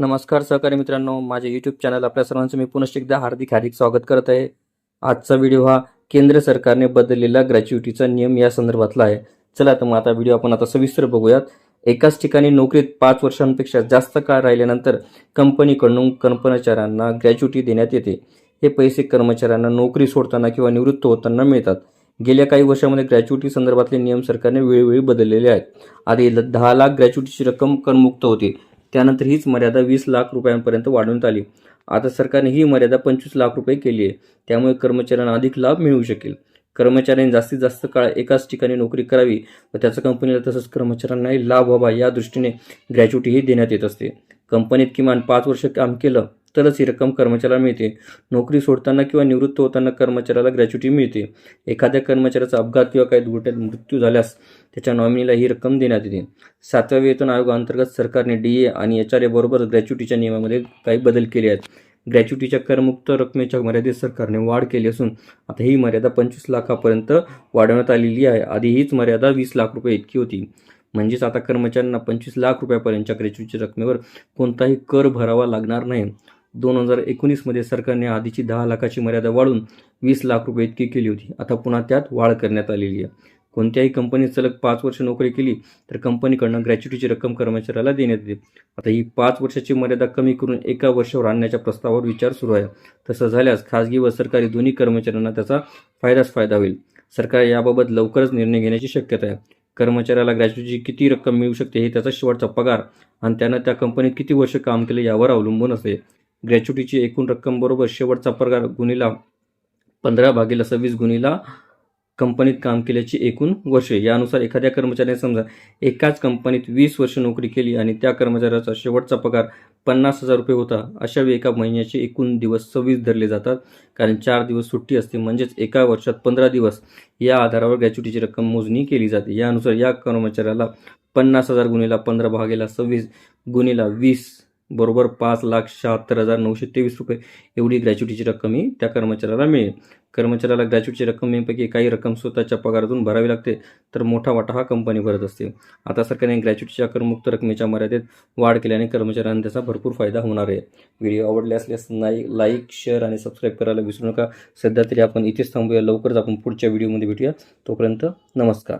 नमस्कार सहकारी मित्रांनो माझ्या यूट्यूब चॅनल आपल्या सर्वांचं मी पुनश्च एकदा हार्दिक हार्दिक स्वागत करत आहे. आजचा व्हिडिओ हा केंद्र सरकारने बदललेला ग्रॅच्युटीचा नियम या संदर्भातला आहे. चला तर मग आता व्हिडिओ आपण आता सविस्तर बघूयात. एकाच ठिकाणी नोकरीत पाच वर्षांपेक्षा जास्त काळ राहिल्यानंतर कंपनीकडून कर्मचाऱ्यांना ग्रॅच्युटी देण्यात येते. हे पैसे कर्मचाऱ्यांना नोकरी सोडताना किंवा निवृत्त होताना मिळतात. गेल्या काही वर्षामध्ये ग्रॅच्युटी संदर्भातले नियम सरकारने वेळोवेळी बदललेले आहेत. आधी ल- दहा लाख ग्रॅच्युटीची रक्कम करमुक्त होती. त्यानंतर हीच मर्यादा वीस लाख रुपयांपर्यंत वाढवण्यात आली. आता सरकारने ही मर्यादा पंचवीस लाख रुपये केली आहे. त्यामुळे कर्मचाऱ्यांना अधिक लाभ मिळू शकेल. कर्मचाऱ्यांनी जास्तीत जास्त काळ एकाच ठिकाणी नोकरी करावी व त्याचा कंपनीला तसंच कर्मचाऱ्यांनाही लाभ व्हावा या दृष्टीने ग्रॅच्युटीही देण्यात येत असते. कंपनीत किमान पाच वर्ष काम केलं तरच ही रक्कम कर्मचाऱ्याला मिळते. नोकरी सोडताना किंवा निवृत्त होताना कर्मचाऱ्याला ग्रॅच्युटी मिळते. एखाद्या कर्मचाऱ्याचा अपघात किंवा काही दुर्घटनेत मृत्यू झाल्यास त्याच्या नॉमिनीला ही रक्कम देण्यात येते. सातव्या वेतन आयोगाअंतर्गत सरकारने डी ए आणि एच आर ए बरोबर ग्रॅच्युटीच्या नियमामध्ये काही बदल केले आहेत. ग्रॅच्युटीच्या करमुक्त रकमेच्या मर्यादेत सरकारने वाढ केली असून आता ही मर्यादा पंचवीस लाखापर्यंत वाढवण्यात आलेली आहे. आधी हीच मर्यादा वीस लाख रुपये इतकी होती. म्हणजेच आता कर्मचाऱ्यांना पंचवीस लाख रुपयापर्यंतच्या ग्रॅच्युटीच्या रकमेवर कोणताही कर भरावा लागणार नाही. दोन हजार एकोणीसमध्ये सरकारने आधीची दहा लाखाची मर्यादा वाढून वीस लाख रुपये इतकी केली होती. आता पुन्हा त्यात वाढ करण्यात आलेली आहे. कोणत्याही कंपनीत सलग पाच वर्ष नोकरी केली तर कंपनीकडनं ग्रॅच्युटीची रक्कम कर्मचाऱ्याला देण्यात येते. आता ही पाच वर्षाची मर्यादा कमी करून एका वर्षावर आणण्याच्या प्रस्तावावर विचार सुरू आहे. तसं झाल्यास खाजगी व सरकारी दोन्ही कर्मचाऱ्यांना त्याचा फायदाच फायदा होईल. सरकार याबाबत लवकरच निर्णय घेण्याची शक्यता आहे. कर्मचाऱ्याला ग्रॅच्युटीची किती रक्कम मिळू शकते हे त्याचा शेवटचा पगार आणि त्यानं त्या कंपनीत किती वर्ष काम केले यावर अवलंबून असते. ग्रॅच्युटीची एकूण रक्कम बरोबर शेवटचा पगार गुणीला पंधरा भागीला सव्वीस गुणीला कंपनीत काम केल्याची एकूण वर्षे. यानुसार एखाद्या कर्मचाऱ्याने समजा एकाच कंपनीत वीस वर्ष नोकरी केली आणि त्या कर्मचाऱ्याचा शेवटचा पगार पन्नास हजार रुपये होता अशा वेळी एका महिन्याचे एकूण दिवस सव्वीस धरले जातात. कारण चार दिवस सुट्टी असते म्हणजेच एका वर्षात पंधरा दिवस या आधारावर ग्रॅच्युटीची रक्कम मोजणी केली जाते. यानुसार या कर्मचाऱ्याला पन्नास हजार गुणीला पंधरा भागेला सव्वीस गुणीला वीस बरोबर पाच लाख शहात्तर हजार नऊशे तेवीस रुपये. एवढी ग्रॅच्युटीची रक्कम ही त्या कर्मचाऱ्याला मिळेल. कर्मचाऱ्याला ग्रॅच्युटीची रक्कमेपैकी काही रक्कम स्वतःच्या पगारातून भरावी लागते तर मोठा वाटा हा कंपनी भरत असते. आता सरकारने ग्रॅच्युटीच्या करमुक्त रकमेच्या मर्यादेत वाढ केल्याने कर्मचाऱ्यांना त्याचा भरपूर फायदा होणार आहे. व्हिडिओ आवडले असल्यास नाही लाईक शेअर आणि सबस्क्राईब करायला विसरू नका. सध्या तरी आपण इथेच थांबूया. लवकरच आपण पुढच्या व्हिडिओमध्ये भेटूया. तोपर्यंत नमस्कार.